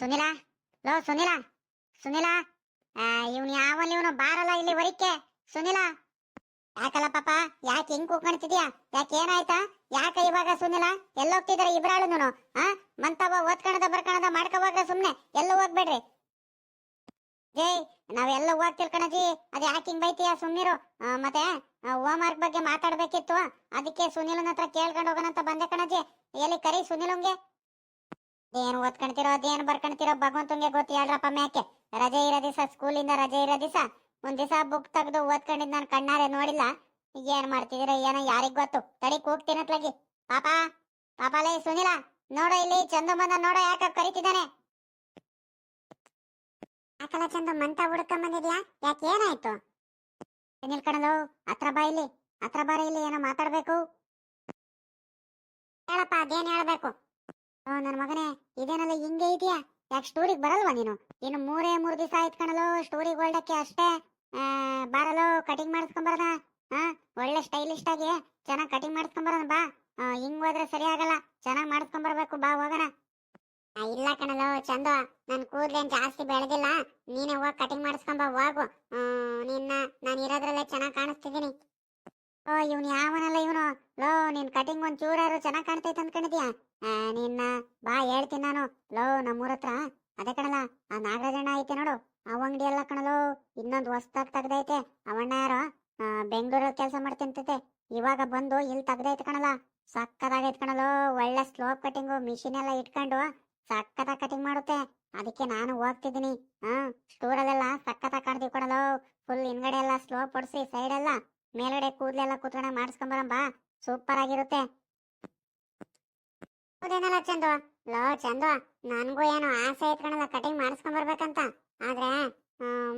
Sunil? Low, Sunil? Sunil? ಇವನು ಯಾವಲ್ಲಿ ಇವನು ಬಾರಲ್ಲ ಇಲ್ಲಿ ವರಿಕೆ ಸುನಿಲ? ಯಾಕಲ್ಲ ಪಾಪ? ಯಾಕೆ ಹಿಂಗ್ ಕೂತ್ಕೊಂತಿದ್ಯಾ ಯಾಕೆ ಏನಾಯ್ತಾ? ಯಾಕೆ ಇವಾಗ ಸುನಿಲ? ಎಲ್ಲೋಗ್ತಿದಾರೆ ಇಬ್ರಾಳುನು ಆ? ಮಂತವ ಓದ್ಕಣದ ಬರ್ಕಣದ ಮಾಡ್ಕೋವಾಗ ಸುಮ್ನೆ ಎಲ್ಲೂ ಹೋಗ್ಬೇಡ್ರಿ. ಜೈ ನಾವೆಲ್ಲ ಹೋಗ್ತಿರ್ ಕಣಜಿ. ಅದ್ ಯಾಕೆ ಹಿಂಗ್ ಬೈತೀಯ ಸುಮ್ನಿರು. ಮತ್ತೆ ಹೋಮ್ ವರ್ಕ್ ಬಗ್ಗೆ ಮಾತಾಡ್ಬೇಕಿತ್ತು. ಅದಕ್ಕೆ ಸುನಿಲನ ಹತ್ರ ಕೇಳ್ಕೊಂಡು ಹೋಗೋಣ ಅಂತ ಬಂದೆ ಕಣಜಿ. ಎಲ್ಲಿ ಕರಿ ಸುನಿಲಂಗೆ? ಏನ್ ಓದ್ಕೊಂತಿರೋ ಅದೇನ್ ಬರ್ಕೊಂತಿರೋ ಭಗವಂತಂಗೆ ಗೊತ್ತು ಹೇಳ್ರಪ್ಪ ಮ್ಯಾಕೆ. ರಜೆ ಇರೋ ದಿವಸ, ಸ್ಕೂಲಿಂದ ರಜೆ ಇರೋ ದಿವಸ, ಒಂದ್ ಬುಕ್ ತೆಗೆದು ಓದ್ಕೊಂಡಿದ್ ನಾನು ಕಣ್ಣಾರೆ ನೋಡಿಲ್ಲ. ಏನ್ ಮಾಡ್ತಿದಿರ, ಏನೋ ಯಾರಿಗ್ ಗೊತ್ತು? ತಡಿ ಕೂಗ್ತೀನತ್ಲಾಗಿ ಪಾಪ ಪಾಪಾಲೇ ಸುನಿಲ, ನೋಡೋ ಇಲ್ಲಿ ಚಂದು ಬಂದ ನೋಡೋ ಯಾಕ ಕರಿತಿದ್ದಾನೆ. ಯಾಕಲ್ಲ ಚಂದು ಮಂತ ಹುಡ್ಕೊಂಡ್ ಬಂದಿದ್ಯಾ? ಯಾಕೆ ಏನಾಯ್ತು? ನಿಲ್ಕಣಲು ಹತ್ರ ಬಾ ಇಲ್ಲಿ, ಹತ್ರ ಬಾರ ಇಲ್ಲಿ ಏನೋ ಮಾತಾಡ್ಬೇಕು. ಹೇಳಪ್ಪ, ಅದೇನ್ ಹೇಳ್ಬೇಕು? ಓ, ನನ್ ಮಗನೇ, ಇದೇನಲ್ಲ ಹಿಂಗೆ ಇದೆಯಾ? ಯಾಕೆ ಸ್ಟೋರಿಗೆ ಬರಲ್ವಾ ನೀನು? ಇನ್ನು ಮೂರೇ ಮೂರು ದಿವಸ ಆಯ್ತು ಕಣಲು ಸ್ಟೋರಿಗೆ ಹೊರಡಕ್ಕೆ ಅಷ್ಟೇ. ಬಾರಲು ಕಟಿಂಗ್ ಮಾಡಿಸ್ಕೊಂಬರೋಣ ಹಾ ಒಳ್ಳೆ ಸ್ಟೈಲಿಸ್ಟ್ ಆಗಿ ಚೆನ್ನಾಗಿ ಕಟಿಂಗ್ ಮಾಡಿಸ್ಕೊಂಬರೋಣ ಬಾ. ಹಿಂಗ್ ಹೋದ್ರೆ ಸರಿ ಆಗಲ್ಲ. ಚೆನ್ನಾಗಿ ಮಾಡಿಸ್ಕೊಂಬರ್ಬೇಕು ಬಾ, ಹೋಗೋಣ. ಇಲ್ಲ ಕಣಲು ಚಂದ. ನನ್ ಕೂದ್ಲೇನ್ ಜಾಸ್ತಿ ಬೆಳೆದಿಲ್ಲ. ನೀನೇ ಹೋಗಿ ಕಟಿಂಗ್ ಮಾಡಿಸ್ಕೊಂಬ ಹೋಗು. ನಿನ್ನ, ನಾನು ಇರೋದ್ರಲ್ಲೇ ಚೆನ್ನಾಗಿ ಕಾಣಿಸ್ತಿದ್ದೀನಿ. ಇವನು ಯಾವನಲ್ಲ ಇವನು? ಲೋ ನಿನ್ ಕಟಿಂಗ್ ಒಂದ್ ಚೂರಾರು ಚೆನ್ನಾಗಿ ಕಾಣ್ತೈತೆ ಅನ್ಕೊಂಡಿದ್ಯಾ? ಆ, ನಿನ್ನ ಬಾ ಹೇಳ್ತೀನಿ ನಾನು. ಲೋ ನಮ್ಮೂರ ಹತ್ರ ಅದೇ ಕಣಲ್ಲ ಆ ನಾಗರಾಜಣ್ಣ ಐತೆ ನೋಡು. ಅವ ಅಂಗಡಿ ಎಲ್ಲ ಕಣಲೋ ಇನ್ನೊಂದು ಹೊಸ್ದಾಗ್ ತೆಗ್ದೈತೆ. ಅವಣ್ಣ ಯಾರೋ ಬೆಂಗಳೂರಲ್ಲಿ ಕೆಲಸ ಮಾಡ್ತಿಂತೈತೆ. ಇವಾಗ ಬಂದು ಇಲ್ಲಿ ತೆಗ್ದೈತೆ ಕಣಲ್ಲ. ಸಕ್ಕದಾಗೈತೆ ಕಣಲೋ ಒಳ್ಳೆ ಸ್ಲೋಪ್ ಕಟಿಂಗು ಮಿಷಿನ್ ಎಲ್ಲ ಇಟ್ಕೊಂಡು ಸಕ್ಕತ್ತಾಗಿ ಕಟಿಂಗ್ ಮಾಡುತ್ತೆ. ಅದಕ್ಕೆ ನಾನು ಹೋಗ್ತಿದ್ದೀನಿ. ಹಾ ಸ್ಟೋರಲ್ಲೆಲ್ಲ ಸಕ್ಕತ್ತಾಗಿ ಕಾಣ್ತೀವಿ ಕಣಲೋ ಫುಲ್ ಹಿಂದ್ಗಡೆ ಎಲ್ಲ ಸ್ಲೋಪ್ ಹೊಡ್ಸಿ ಸೈಡ್ ಎಲ್ಲ ಮೇಲ್ಗಡೆ ಕೂದಲೆಲ್ಲ ಕೂತ್ಕೊಂಡ ಮಾಡಿಸ್ಕೊಂಬರಂ ಬಾ. ಸೂಪರ್ ಆಗಿರುತ್ತೆ. ಹೌದೇನಲ್ಲ ಚಂದು? ಲೋ ಚಂದು, ನನಗೂ ಏನೋ ಆಸೆ ಇಟ್ಕೊಂಡಲ್ಲ ಕಟಿಂಗ್ ಮಾಡಿಸ್ಕೊಂಬರ್ಬೇಕಂತ. ಆದ್ರೆ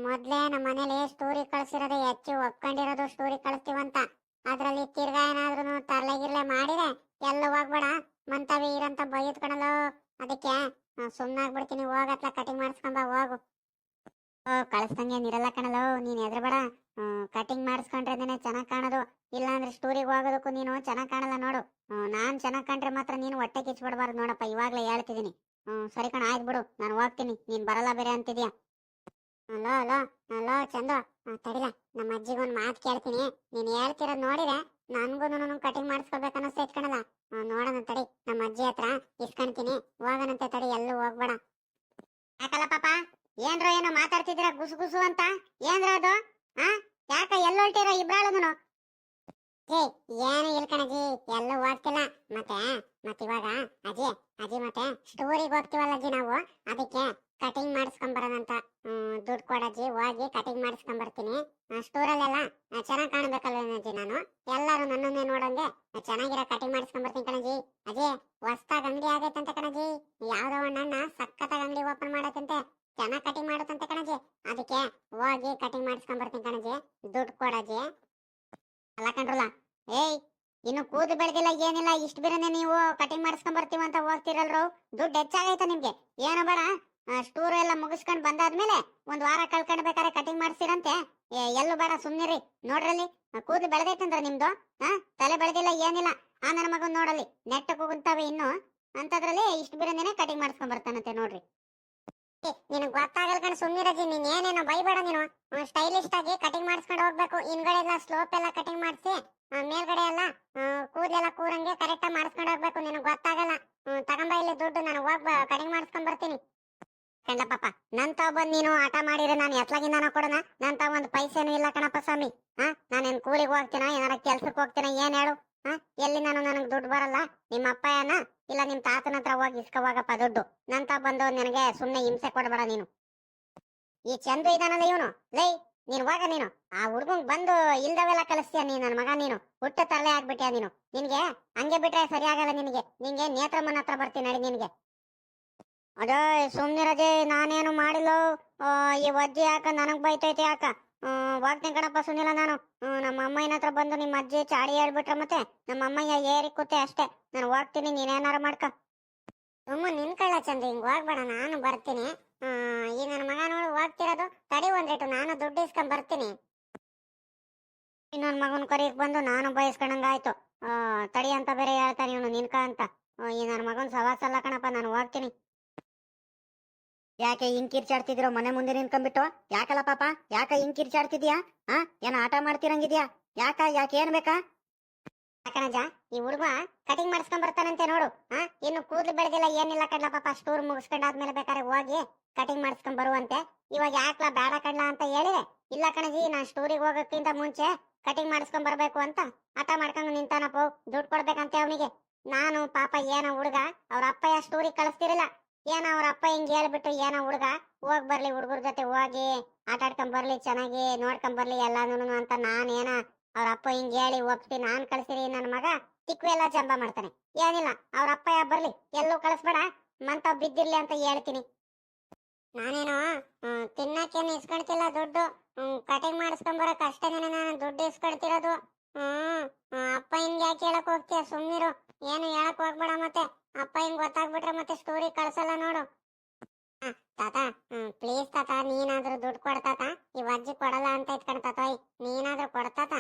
ಮೊದ್ಲೇ ನಮ್ಮ ಮನೇಲಿ ಸ್ಟೋರಿ ಕಳ್ಸಿರೋದು ಹೆಚ್ಚು, ಒಪ್ಕೊಂಡಿರೋದು ಸ್ಟೋರಿ ಕಳಿಸ್ತೀವಂತ. ಅದ್ರಲ್ಲಿ ತಿರ್ಗಾ ಏನಾದ್ರು ತರ್ಲೆ ಗಿರ್ಲೆ ಮಾಡಿದೆ ಎಲ್ಲ ಹೋಗ್ಬೇಡ. ಮಂತವಿ ಇರಂತ ಬೈದ್ ಕಣಲು ಅದಕ್ಕೆ ಸುಮ್ಮನಾಗ್ಬಿಡ್ತೀನಿ ಹೋಗತ್ಲ ಕಟಿಂಗ್ ಮಾಡಿಸ್ಕೊಂಬ, ಹೋಗು. ಕಳಿಸ್ದಂಗೆ ಏನಿರಲ್ಲ ಕಣಲೋ ನೀನ್ ಎದ್ರಬೇಡ ಕಟಿಂಗ್ ಮಾಡಿಸ್ಕೊಂಡ್ರೇನೆ ಚೆನ್ನಾಗ್ ಕಾಣೋದು. ಇಲ್ಲಾಂದ್ರೆ ಸ್ಟೋರಿಗೆ ಹೋಗೋದಕ್ಕೂ ನೀನು ಚೆನ್ನಾಗ್ ಕಾಣಲ್ಲ ನೋಡು. ನಾನು ನಾನ್ ಚೆನ್ನಾಗ್ ಕಂಡ್ರೆ ಮಾತ್ರ ನೀನು ಹೊಟ್ಟೆ ಕಿಚ್ಬಿಡ್ಬಾರ್ದು ನೋಡಪ್ಪ, ಇವಾಗ್ಲೇ ಹೇಳ್ತಿದ್ದೀನಿ. ಹ್ಮ್ ಸರಿ ಕಣ, ಆಯ್ತು ಬಿಡು, ನಾನು ಹೋಗ್ತೀನಿ. ನೀನ್ ಬರಲ್ಲ ಬೇರೆ ಅಂತಿದ್ಯಾ? Hello hello hello, Chandu. ತಡಿಲ, ನಮ್ಮ ಅಜ್ಜಿಗೊಂದು ಮಾತು ಕೇಳ್ತೀನಿ. ನೀನ್ ಹೇಳ್ತಿರೋದ್ ನೋಡಿದ್ರೆ ನನ್ಗೂ ಕಟಿಂಗ್ ಮಾಡಿಸ್ಕೋಬೇಕು ಅನ್ನಿಸ್ತಾ ಇಟ್ಕೊಳಲ್ಲ ನೋಡೋಣ ತಡಿ, ನಮ್ಮ ಅಜ್ಜಿ ಹತ್ರ ಇಸ್ಕೊಂತೀನಿ ಹೋಗೋಣಂತೆ ತಡಿ, ಎಲ್ಲೂ ಹೋಗ್ಬೇಡ. ಯಾಕಲ್ಲ ಪಾಪ? ಏನ್ರ ಏನೋ ಮಾತಾಡ್ತಿದ್ರ ಗುಸು ಗುಸು ಅಂತ? ಏನ್ರ ಅದು? ಆ? ಯಾಕ ಎಲ್ಲೊಳ್ತಿರೋ ಇಬ್ರಾಳುನು ಏ ಏನು ಇಲ್ಲ ಕಣಜಿ, ಎಲ್ಲೂ ಹೋಗ್ತಿಲ್ಲ ಮತ್ತೆ ಮತ್ತೆ ಇವಾಗ ಅಜಿ ಅಜಿ ಮತ್ತೆ ಸ್ಟೋರಿಗೆ ಹೋಗ್ತಿವಲ್ಲ ಅಜ್ಜಿ ನಾವು? ಅದಕ್ಕೆ ಕಟಿಂಗ್ ಮಾಡಿಸ್ಕೊಂಬರೋದಂತ ದುಡ್ಡು ಕೊಡಜ್ಜಿ ಹೋಗಿ ಕಟಿಂಗ್ ಮಾಡಿಸ್ಕೊಂಬರ್ತೀನಿ ಸ್ಟೋರಲ್ಲೆಲ್ಲ ಚೆನ್ನಾಗಿ ಕಾಣ್ಬೇಕಲ್ಲ ಅಜ್ಜಿ ನಾನು? ಎಲ್ಲರೂ ನನ್ನನ್ನೇ ನೋಡಂಗೆ ಚೆನ್ನಾಗಿರೋ ಕಟಿಂಗ್ ಮಾಡಿಸ್ಕೊಂಬರ್ತೀನಿ ಕಣಜಿ. ಅಜಿ, ಹೊಸ್ದಾಗ ಅಂಗಡಿ ಆಗೈತಂತೆ ಕಣಜಿ. ಯಾವ್ದೋ ಒಂದಣ್ಣ ಸಖತ್ತಾಗಿ ಅಂಗಡಿ ಓಪನ್ ಮಾಡತ್ತಂತೆ ಚೆನ್ನಾಗಿ ಕಟಿಂಗ್ ಮಾಡುತ್ತಂತೆ ಕಣಜಿ ಅದಕ್ಕೆ ಹೋಗಿ ಕಟಿಂಗ್ ಮಾಡಿಸ್ಕೊಂಬರ್ತೀನಿ ಕಣಜಿ ದುಡ್ಡು ಕೊಡಜ್ಜಿ. ಅಲ್ಲ ಕಣ್ರಲ್ಲ ಏಯ್, ಇನ್ನು ಕೂದು ಬೆಳೆದಿಲ್ಲ, ಏನಿಲ್ಲ, ಇಷ್ಟು ಬಿರನೆ ನೀವು ಕಟಿಂಗ್ ಮಾಡಿಸ್ಕೊಂಡ್ ಬರ್ತೀವಿ ಅಂತ ಹೋಗ್ತಿರಲ್ರು. ದುಡ್ಡು ಹೆಚ್ಚಾಗೈತ ನಿಮ್ಗೆ. ಏನೋ ಬೇಡ. ಸ್ಟೂರ್ ಎಲ್ಲ ಮುಗಿಸ್ಕೊಂಡ್ ಬಂದಾದ್ಮೇಲೆ ಒಂದ್ ವಾರ ಕಳ್ಕೊಂಡ್ ಬೇಕಾದ್ರೆ ಕಟಿಂಗ್ ಮಾಡ್ಸಿರಂತೆ ಎಲ್ಲೂ ಬೇಡ, ಸುಮ್ನಿರಿ. ನೋಡ್ರಲ್ಲಿ ಕೂದಲು ಬೆಳೆದೈತಂದ್ರ ನಿಮ್ದು. ಹಾ ತಲೆ ಬೆಳೆದಿಲ್ಲ, ಏನಿಲ್ಲ. ಆ ನನ್ನ ಮಗನ್ ನೋಡಲಿ ನೆಟ್ಟ ಕೂಗುತ್ತವೆ ಇನ್ನು. ಅಂತದ್ರಲ್ಲಿ ಇಷ್ಟು ಬೇರೆನೆ ಕಟಿಂಗ್ ಮಾಡಿಸ್ಕೊಂಡ್ ಬರ್ತಾನಂತೆ ನೋಡ್ರಿ. ನಿನಗ್ ಗೊತ್ತಾಗಲ್ ಕಣ್ ಸುಮ್ನಿರಜಿ ನೀನ್ ಏನೇನೋ ಬೈಬೇಡ ನೀನು. ಸ್ಟೈಲಿಸ್ಟ್ ಆಗಿ ಕಟಿಂಗ್ ಮಾಡಿಸ್ಕೊಂಡು ಹೋಗ್ಬೇಕು. ಹಿಂದ್ಗಡೆ ಎಲ್ಲ ಸ್ಲೋಪ್ ಎಲ್ಲ ಕಟಿಂಗ್ ಮಾಡಿಸಿ ಮೇಲ್ಗಡೆ ಎಲ್ಲ ಕೂದಲೆಲ್ಲ ಕೂರಂಗೆ ಕರೆಕ್ಟ್ ಆಗಿ ಮಾಡಿಸ್ಕೊಂಡು ಹೋಗ್ಬೇಕು. ಗೊತ್ತಾಗಲ್ಲ. ತಗೊಂಬ ಇಲ್ಲಿ ದುಡ್ಡು, ನಾನು ಹೋಗ್ ಕಟಿಂಗ್ ಮಾಡಿಸ್ಕೊಂಡ್ ಬರ್ತೀನಿ. ಕಂಡ ಪಾಪ, ನನ್ ತಾವ್ ಬಂದ್ ನೀನು ಆಟ ಮಾಡಿದ್ರೆ ನಾನು ಎತ್ಲಾಗಿಂದ ಕೊಡೋಣ? ನನ್ ತಾವ್ ಒಂದು ಪೈಸೆನೂ ಇಲ್ಲ ಕಣಪ್ಪ ಸ್ವಾಮಿ. ಹಾ ನಾನೇನ್ ಕೂಲಿಗೆ ಹೋಗ್ತೀನ, ಏನಾರ ಕೆಲ್ಸಕ್ಕೆ ಹೋಗ್ತೀನ, ಏನ್ ಹೇಳು? ಹಾ, ಎಲ್ಲಿ ನಾನು ನನಗ್ ದುಡ್ಡು ಬರಲ್ಲ? ನಿಮ್ಮ ಅಪ್ಪ ಏನ ಇಲ್ಲ ನಿಮ್ ತಾತನ ಹತ್ರ ಹೋಗಿ ಇಸ್ಕೋವಾಗಪ್ಪ ದುಡ್ಡು. ನಂತ ಬಂದು ನಿನಗೆ ಸುಮ್ನೆ ಹಿಂಸೆ ಕೊಡ್ಬೇಡ ನೀನು. ಈ ಚಂದು ಇದಾನಲ್ಲ ಇವನು. ಲೈ, ನೀನು ಹೋಗ ನೀನು. ಆ ಹುಡುಗಂಗ್ ಬಂದು ಇಲ್ದವೆಲ್ಲ ಕಲಿಸ್ತೀಯ ನೀನ್ ನನ್ ಮಗ ನೀನು. ಹುಟ್ಟ ತರಲೆ ಆಗ್ಬಿಟ್ಯಾ ನೀನು? ನಿನ್ಗೆ? ಹಂಗೆ ಬಿಟ್ರೆ ಸರಿ ಆಗಲ್ಲ ನಿನಗೆ. ನಿನ್ಗೆ ನೇತ್ರಮ್ಮನ ಹತ್ರ ಬರ್ತೀನಿ ನಡಿ ನಿನ್ಗೆ. ಅದೇ ಸುಮ್ನಿರಜೆ, ನಾನೇನು ಮಾಡಿಲ್ಲ? ಈ ಅಜ್ಜಿ ಯಾಕ ನನಗ್ ಬೈತೈತೆ ಯಾಕ? ಹೋಗ್ತೀನಿ ಕಣಪ್ಪ ಸುನಿಲ ನಾನು. ನಮ್ಮ ಅಮ್ಮಯ್ಯನ ಹತ್ರ ಬಂದು ನಿಮ್ಮ ಅಜ್ಜಿ ಚಾಡಿ ಹೇಳ್ಬಿಟ್ರೆ ಮತ್ತೆ ನಮ್ಮ ಅಮ್ಮಯ್ಯ ಏರಿ ಕೂತೆ ಅಷ್ಟೇ. ನಾನು ಹೋಗ್ತೀನಿ ನೀನೇನಾರ ಮಾಡ್ಕ. ಸುಮ್ಮ ನಿನ್ಕಳ್ಳ ಚಂದ, ಹಿಂಗ್ ಹೋಗ್ಬೇಡ, ನಾನು ಬರ್ತೀನಿ. ಈ ನನ್ನ ಮಗ ನೋಡು, ಹೋಗ್ತಿರೋದು. ತಡಿ ಒಂದೇಟು ನಾನು ದುಡ್ಡು ಇಸ್ಕೊಂಡ್ ಬರ್ತೀನಿ. ಇನ್ನೊಂದ್ ಮಗನ್ ಕರಿಯಕ್ ಬಂದು ನಾನು ಬಯಸ್ಕೊಂಡಂಗಾಯ್ತು ತಡಿ ಅಂತ ಬೇರೆ ಹೇಳ್ತಾನೆ ಇವನು, ನಿನ್ಕ ಅಂತ. ಈ ನನ್ನ ಮಗನ್ ಸವಾಸಲ್ಲ ಕಣಪ್ಪ, ನಾನು ಹೋಗ್ತೀನಿ. ಯಾಕೆ ಹಿಂಗ್ ಕಿರ್ಚಾಡ್ತಿದಿರೋ ಮನೆ ಮುಂದೆ ನಿಂತ್ಕೊಂಡ್ಬಿಟ್ಟು? ಯಾಕಲ್ಲ ಪಾಪ? ಯಾಕ ಹಿಂಗ್ ಕಿರ್ಚಾಡ್ತಿದ್ಯಾ ಹಾ ಏನ ಆಟ ಮಾಡ್ತಿರಂಗಿದ್ಯಾ? ಯಾಕ? ಯಾಕೆ ಏನ್ ಬೇಕಾ? ಯಾಕನಜ ಈ ಹುಡುಗ ಕಟಿಂಗ್ ಮಾಡಿಸ್ಕೊಂಡ್ ಬರ್ತಾನಂತೆ ನೋಡು ಹಾ ಇನ್ನು ಕೂದಲು ಬೆಳೆದಿಲ್ಲ, ಏನಿಲ್ಲ ಕಡ್ಲ ಪಾಪ. ಸ್ಟೂರ್ ಮುಗಿಸ್ಕೊಂಡಾದ್ಮೇಲೆ ಬೇಕಾದ್ರೆ ಹೋಗಿ ಕಟಿಂಗ್ ಮಾಡಿಸ್ಕೊಂಡ್ ಬರುವಂತೆ. ಇವಾಗ ಯಾಕ್ಲ ಬೇಡ ಕಡ್ಲ ಅಂತ ಹೇಳಿದೆ ಇಲ್ಲ ಕಣಜಿ, ನಾನ್ ಸ್ಟೋರಿಗೆ ಹೋಗೋಕ್ಕಿಂತ ಮುಂಚೆ ಕಟಿಂಗ್ ಮಾಡಿಸ್ಕೊಂಡ್ ಬರ್ಬೇಕು ಅಂತ ಹಠ ಮಾಡ್ಕೊಂಡು ನಿಂತಾನಪ್ಪ. ದುಡ್ಡು ಕೊಡ್ಬೇಕಂತೆ ಅವನಿಗೆ. ನಾನು ಪಾಪ, ಏನೋ ಹುಡುಗ, ಅವ್ರ ಅಪ್ಪಯ್ಯ ಸ್ಟೋರಿಗೆ ಕಳಿಸ್ತಿರಲಿಲ್ಲ ಏನೋ ಅವ್ರ ಅಪ್ಪ ಹಿಂಗ್ ಹೇಳ್ಬಿಟ್ಟು, ಏನೋ ಹುಡುಗ, ಹೋಗ್ ಬರ್ಲಿ ಹುಡುಗರ ಜೊತೆ ಹೋಗಿ, ಆಟ ಆಡ್ಕೊಂಡ್ ಬರ್ಲಿ ಚೆನ್ನಾಗಿ, ನೋಡ್ಕೊಂಡ್ ಬರ್ಲಿ ಎಲ್ಲಾನು ಅಂತ ನಾನ್ ಏನ ಅವ್ರ ಅಪ್ಪ ಹಿಂಗ್ ಹೇಳಿ ಒಪ್ಸಿ ನಾನ್ ಕಳ್ಸಿರಿ ನನ್ನ ಮಗ ತಿಕ್ವೆಲ್ಲ ಜಂಬ ಮಾಡ್ತಾನೆ. ಏನಿಲ್ಲ, ಅವ್ರ ಯಾ ಬರ್ಲಿ, ಎಲ್ಲೂ ಕಳಿಸ್ಬೇಡ ಮಂತ ಬಿದ್ದಿರ್ಲಿ ಅಂತ ಹೇಳ್ತೀನಿ. ನಾನೇನು ತಿನ್ನಕ್ಕೇನು ಇಸ್ಕೊಳ್ತಿಲ್ಲ ದುಡ್ಡು ಕಟಿಂಗ್ ಮಾಡಿಸ್ಕೊಂಡ್ ಬರಕ್ ಅಷ್ಟೇನೆ ನಾನು ದುಡ್ಡು ಇಸ್ಕೊಳ್ತಿರೋದು. ಹ್ಮ್ ಅಪ್ಪ ಹಿಂಗ್ ಯಾಕೆ ಹೇಳಕ್ ಹೋಗ್ತೀಯ, ಸುಮ್ನಿರು, ಏನು ಹೇಳಕ್ ಹೋಗ್ಬೇಡ ಮತ್ತೆ, ಅಪ್ಪ ಹಿಂಗ್ ಗೊತ್ತಾಗ್ಬಿಟ್ರೆ ಮತ್ತೆ ಸ್ಟೋರಿ ಕಳ್ಸಲ್ಲ ನೋಡು ಹ, ತಾತ ಪ್ಲೀಸ್ ತಾತ ನೀನಾದ್ರೂ ದುಡ್ಡು ಕೊಡ್ ತಾತ ಈ ಅಜ್ಜಿ ಕೊಡಲ್ಲ ಅಂತ ಇಟ್ಕೊಂಡ್ ತಾತ ನೀನಾದ್ರೂ ಕೊಡ್ತಾತ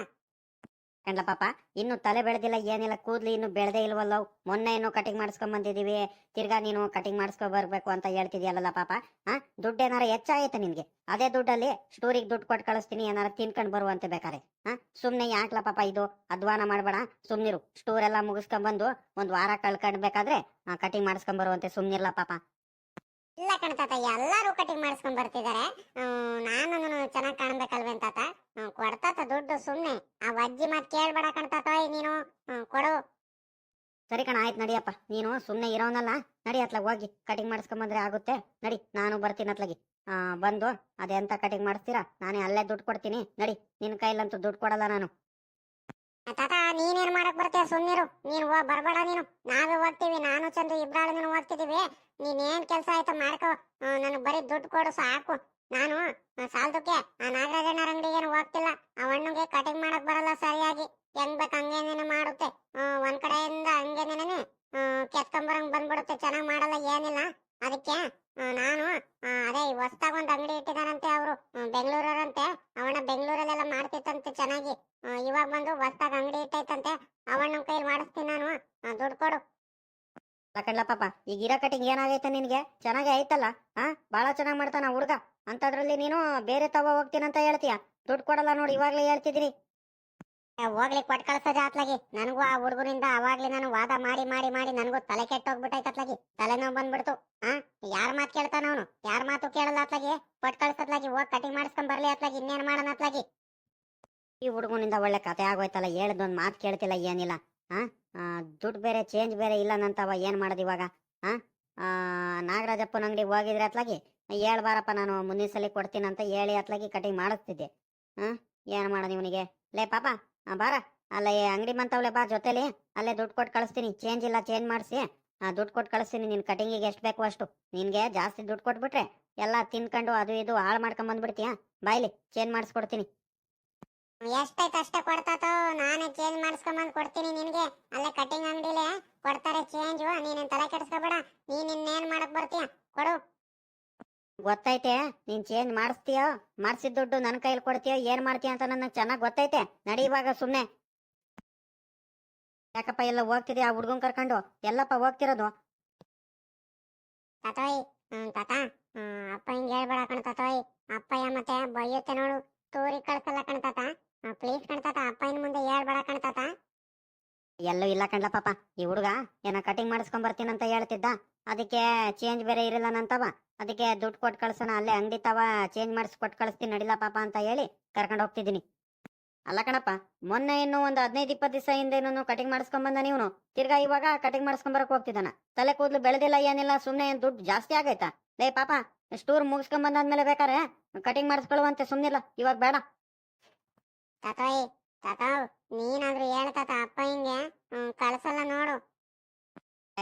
ಕಂಡ್ಲ ಪಾಪ, ಇನ್ನು ತಲೆ ಬೆಳೆದಿಲ್ಲ, ಏನಿಲ್ಲ, ಕೂದ್ಲು ಇನ್ನು ಬೆಳೆದೇ ಇಲ್ವಲ್ಲ. ಮೊನ್ನೆ ಇನ್ನು ಕಟಿಂಗ್ ಮಾಡಿಸ್ಕೊಂಡ್ ಬಂದಿದೀವಿ ತಿರ್ಗಾ ನೀನು ಕಟಿಂಗ್ ಮಾಡಿಸ್ಕೊ ಬರ್ಬೇಕು ಅಂತ ಹೇಳ್ತಿದ್ಯಲ್ಲ ಪಾಪ. ಹಾ ದುಡ್ಡು ಏನಾರ ಹೆಚ್ಚಾಯ್ತು ನಿನ್ಗೆ? ಅದೇ ದುಡ್ಡಲ್ಲಿ ಸ್ಟೋರಿಗೆ ದುಡ್ಡು ಕೊಟ್ಟು ಕಳಿಸ್ತೀನಿ, ಏನಾರ ತಿನ್ಕೊಂಡ್ ಬರುವಂತೆ ಬೇಕಾರೆ. ಹಾ ಸುಮ್ನೆ ಯಾಕ್ಲ ಪಾಪ ಇದು? ಅಧ್ವಾನ ಮಾಡ್ಬೇಡ. ಸುಮ್ನಿರು. ಸ್ಟೋರ್ ಎಲ್ಲ ಮುಗಿಸ್ಕೊಂಡ್ ಬಂದು ಒಂದ್ ವಾರ ಕಳ್ಕೊಂಡ್ಬೇಕಾದ್ರೆ ಕಟಿಂಗ್ ಮಾಡಿಸ್ಕೊಂಡ್ ಬರುವಂತೆ ಸುಮ್ನಿರ್ಲ ಪಾಪ. ಕಣ ಎಲ್ಲರೂ ಕಟಿಂಗ್ ಮಾಡಿಸ್ಕೊಂಡ್ ಬರ್ತಿದಾರೆ. ನಾನು ಚೆನ್ನಾಗಿ ಕಾಣ್ಬೇಕಲ್ವೇ ತಾತ? ಕೊಡ್ತಾತ ದುಡ್ಡು, ಸುಮ್ನೆ. ಆ ಅಜ್ಜಿ ಮಾತ್ ಕೇಳ್ಬೇಡ ಕಾಣ್ತಾತ ನೀನು. ಕೊಡು. ಸರಿ ಕಣ, ಆಯ್ತು, ನಡಿಯಪ್ಪ. ನೀನು ಸುಮ್ಮನೆ ಇರೋನಲ್ಲ. ನಡಿ ಅತ್ಲಾಗ ಹೋಗಿ. ಕಟಿಂಗ್ ಮಾಡಿಸ್ಕೊಂಬಂದ್ರೆ ಆಗುತ್ತೆ. ನಡಿ, ನಾನು ಬರ್ತೀನಿ ಅತ್ಲಾಗಿ. ಬಂದು ಅದೆಂತ ಕಟಿಂಗ್ ಮಾಡಿಸ್ತೀರಾ? ನಾನೇ ಅಲ್ಲೇ ದುಡ್ಡು ಕೊಡ್ತೀನಿ. ನಡಿ ನಿನ್ನ ಕೈಲಂತೂ ದುಡ್ಡು ಕೊಡಲ್ಲ ನಾನು. ತಾತ, ನೀನೇನ್ ಮಾಡಕ್ ಬರ್ತೀಯ? ಸುಮ್ಮನಿರು ನೀನ್ ಹೋ ಬರ್ಬೇಡ ನೀನು. ನಾವೇ ಹೋಗ್ತೀವಿ ನಾನು ಚಂದು ಇಬ್ರಾಳು ಹೋಗ್ತಿದೀವಿ ನೀನೇನ್ ಕೆಲ್ಸ ಆಯ್ತು ಮಾಡ್ಕೋ. ನನಗ್ ಬರೀ ದುಡ್ಡು ಕೊಡು, ಸಾಕು. ನಾನು ಸಾಲ್ದಕ್ಕೆ ಆ ನಾಗರಾಜಣ್ಣರ ಅಂಗಡಿಗೇನು ಹೋಗ್ತಿಲ್ಲ ಆ ಹಣ್ಣುಗೆ ಕಟಿಂಗ್ ಮಾಡಕ್ ಬರಲ್ಲ ಸರಿಯಾಗಿ ಹೆಂಗ್ ಬೇಕ್ ಹಂಗೇನೇನೆ ಮಾಡುತ್ತೆ ಆ, ಒಂದ್ ಕಡೆಯಿಂದ ಹಂಗೇನೇನೆ ಕೆತ್ಕೊಂಬರಂಗ್ ಬಂದ್ಬಿಡುತ್ತೆ ಚೆನ್ನಾಗ್ ಮಾಡಲ್ಲ ಏನಿಲ್ಲ ಅದಕ್ಕೆ ಆ, ನಾನು ಆ, ಅದೇ ಹೊಸ್ದಾಗ್ ಒಂದ್ ಅಂಗಡಿ ಇಟ್ಟಿದಾರಂತೆ ಅವರು ಬೆಂಗಳೂರವರಂತೆ ಅವನ ಬೆಂಗಳೂರಲ್ಲೆಲ್ಲ ಮಾಡ್ತಿತ್ತಂತೆ ಚೆನ್ನಾಗಿ ಆ, ಇವಾಗ ಬಂದು ಹೊಸ್ದಾಗ್ ಅಂಗಡಿ ಇಟ್ಟೈತಂತೆ ಅವಣ್ಣ ಕೈಲಿ ಮಾಡಿಸ್ತೀನಿ ನಾನು ಆ, ದುಡ್ಡು ಕೊಡು ಕಡ್ಲ ಪಾಪ ಈಗ ಇರೋ ಕಟಿಂಗ್ ಏನಾಗೈತೆ ನಿನಗೆ? ಚೆನ್ನಾಗಿ ಐತಲ್ಲ? ಹಾ ಭಾಳ ಚೆನ್ನಾಗಿ ಮಾಡ್ತಾನ ಹುಡುಗ. ಅಂತದ್ರಲ್ಲಿ ನೀನು ಬೇರೆ ತವ ಹೋಗ್ತೀನಂತ ಹೇಳ್ತೀಯ? ದುಡ್ಡು ಕೊಡಲ್ಲ ನೋಡಿ, ಇವಾಗ್ಲೇ ಹೇಳ್ತಿದ್ರಿ ಹೋಗ್ಲಿ ಕೊಟ್ಟು ಕಳ್ಸದ ಅತ್ಲಾಗಿ ನನಗೂ ಆ ಹುಡುಗರಿಂದ ಅವಾಗ್ಲಿ ನಾನು ವಾದ ಮಾಡಿ ಮಾಡಿ ಮಾಡಿ ನನಗೂ ತಲೆ ಕೆಟ್ಟೋಗ್ಬಿಟ್ಟೈತೆ ಅತ್ಲಾಗಿ. ತಲೆನೋವು ಬಂದ್ಬಿಡ್ತು. ಆ? ಯಾರ ಮಾತು ಕೇಳ್ತಾನ ಅವನು? ಯಾರ ಮಾತು ಕೇಳಲ್ಲ ಅತ್ಲಾಗಿ? ಕೊಟ್ಟು ಕಳ್ಸತ್ಲಾಗಿ ಹೋಗ್ ಕಟಿಂಗ್ ಮಾಡಿಸ್ಕೊಂಡ್ ಬರ್ಲಿ ಅತ್ಲಾಗಿ, ಇನ್ನೇನು ಮಾಡೋಣ ಅತ್ಲಾಗಿ? ಈ ಹುಡುಗನಿಂದ ಒಳ್ಳೆ ಕತೆ ಆಗೋಯ್ತಲ್ಲ, ಹೇಳ್ದೊಂದು ಮಾತು ಕೇಳ್ತಿಲ್ಲ ಏನಿಲ್ಲ. ಹಾ ದುಡ್ಡು ಬೇರೆ, ಚೇಂಜ್ ಬೇರೆ ಇಲ್ಲ ನಂತವ, ಏನು ಮಾಡೋದು ಇವಾಗ? ಹಾ ನಾಗರಾಜಪ್ಪನ ಅಂಗಡಿ ಹೋಗಿದ್ರೆ ಅತ್ಲಾಗಿ ಹೇಳ್ಬಾರಪ್ಪ ನಾನು ಮುಂದಿನ ಸಲ ಕೊಡ್ತೀನಿ ಅಂತ ಹೇಳಿ ಅತ್ಲಾಗಿ ಕಟಿಂಗ್ ಮಾಡಿಸ್ತಿದ್ದೆ. ಹಾಂ ಏನ್ ಮಾಡೋದು ಇವನಿಗೆ? ಲೇ ಪಾಪ ಬಾರ. ಅಲ್ಲೇ ಅಂಗಡಿ ಬಂತವ್ಲೆ ಬಾ ಜೊತೆಲಿ. ಅಲ್ಲೇ ದುಡ್ಡು ಕೊಟ್ಟು ಕಳಿಸ್ತೀನಿ. ಚೇಂಜ್ ಇಲ್ಲ, ಚೇಂಜ್ ಮಾಡಿಸಿ. ದುಡ್ಡು ಕೊಟ್ಟು ಕಳಿಸ್ತೀನಿ. ನಿನ್ ಕಟಿಂಗಿಗೆ ಎಷ್ಟು ಬೇಕು ಅಷ್ಟು. ನಿನಗೆ ಜಾಸ್ತಿ ದುಡ್ಡು ಕೊಟ್ಬಿಟ್ರೆ ಎಲ್ಲ ತಿನ್ಕೊಂಡು ಅದು ಇದು ಹಾಳು ಮಾಡ್ಕೊಂಡ್ ಬಂದ್ಬಿಡ್ತೀಯಾ ಬಾಯ್ಲಿ ಚೇಂಜ್ ಮಾಡಿಸ್ಕೊಡ್ತೀನಿ. ಎಷ್ಟೈತೆ ಅಷ್ಟೇ ಕೊಡ್ತಾತೋ ನಾನೇ ಚೇಂಜ್ ಮಾಡಿಸ್ಕೊಂಬಂದು ಕೊಡ್ತೀನಿ ನಿನಗೆ. ಅಲ್ಲೇ ಕಟಿಂಗ್ ಅಂಗಡಿಲೆ. ಕೊಡ್ತಾರೆ ಚೇಂಜ್ ನೀನೇನ್ ತಲೆ ಕೆಡಿಸ್ಕೋಬೇಡ. ನೀನ್ ಇನ್ನೇನ್ ಮಾಡಕ್ ಬರ್ತೀಯ? ಕೊಡು. ಗೊತ್ತೈತೆ ನೀನ್ ಚೇಂಜ್ ಮಾಡಿಸ್ತೀಯೋ? ಮಾಡಿಸಿದ ದುಡ್ಡು ನನ್ನ ಕೈಲಿ ಕೊಡ್ತೀಯೋ? ಏನ್ ಮಾಡ್ತೀಯ ಅಂತ ನನಗೆ ಚೆನ್ನಾಗಿ ಗೊತ್ತೈತೆ. ನಡಿ ಇವಾಗ ಸುಮ್ಮನೆ ಯಾಕಪ್ಪ ಎಲ್ಲ ಹೋಗ್ತಿದ್ಯಾ ಆ ಹುಡ್ಗನ್ ಕರ್ಕೊಂಡು? ಎಲ್ಲಪ್ಪ ಹೋಗ್ತಿರೋದು? ತಾತೋಯ್ ಹ್ಮ್ ತಾತ. ಅಪ್ಪ ಹಿಂಗ್ ಹೇಳ್ಬೇಡ ಕಣ ತಾತೋಯ್. ಅಪ್ಪಯ್ಯ ಮತ್ತೆ ಬೈಯುತ್ತೆ ನೋಡು. ತೂರಿ ಕಳ್ಸಲ್ಲ ಕಣ ತಾತ. ಪ್ಲೀಸ್ ಕಣ ತಾತ ಅಪ್ಪ ಇನ್ ಮುಂದೆ ಹೇಳ್ಬೇಡ ಕಣ ತಾತ. ಎಲ್ಲೂ ಇಲ್ಲ ಕಣ್ಲ ಪಾಪ. ಈ ಹುಡುಗ ಏನ ಕಟಿಂಗ್ ಮಾಡಿಸ್ಕೊಂಡ್ ಬರ್ತೀನಂತ ಹೇಳ್ತಿದ್ದ. ಅದಕ್ಕೆ ಚೇಂಜ್ ಬೇರೆ ಇರಲ್ಲ ನಂತವ ಅದಕ್ಕೆ ದುಡ್ಡು ಕೊಟ್ಟು ಕಳ್ಸೋಣ, ಅಲ್ಲೇ ಅಂಗಡಿ ತವ ಚೇಂಜ್ ಮಾಡಿಸಿ ಕೊಟ್ಟು ಕಳಿಸ್ತೀನಿ ನಡಿಲ್ಲ ಪಾಪ ಅಂತ ಹೇಳಿ ಕರ್ಕೊಂಡು ಹೋಗ್ತಿದ್ದೀನಿ. ಅಲ್ಲ ಕಣಪ್ಪ, ಮೊನ್ನೆ ಇನ್ನು ಒಂದು ಹದಿನೈದು ಇಪ್ಪತ್ತು ದಿವಸ ಹಿಂದೆ ಕಟಿಂಗ್ ಮಾಡಿಸ್ಕೊಂಡ್ ಬಂದ ನೀವು ತಿರ್ಗಾ ಇವಾಗ ಕಟಿಂಗ್ ಮಾಡಿಸ್ಕೊಂಡ್ ಬರಕ್ ಹೋಗ್ತಿದ್ದಾನ. ತಲೆ ಕೂದಲು ಬೆಳೆದಿಲ್ಲ, ಏನಿಲ್ಲ ಸುಮ್ಮನೆ ಏನ್ ದುಡ್ಡು ಜಾಸ್ತಿ ಆಗೈತಾ? ಲೇ ಪಾಪ ಸ್ಟೂರ್ ಮುಗಿಸ್ಕೊಂಡ್ ಬಂದಾದ್ಮೇಲೆ ಬೇಕಾರೆ ಕಟಿಂಗ್ ಮಾಡಿಸ್ಕೊಳ್ಳುವಂತೆ ಸುಮ್ಮನಿಲ್ಲ ಇವಾಗ ಬೇಡ. ತಾತಾವ್ ನೀನಾದ್ರೂ ಹೇಳ್ತಾತ ಅಪ್ಪ ಹಿಂಗೆ. ಕಳ್ಸಲ್ಲ ನೋಡು.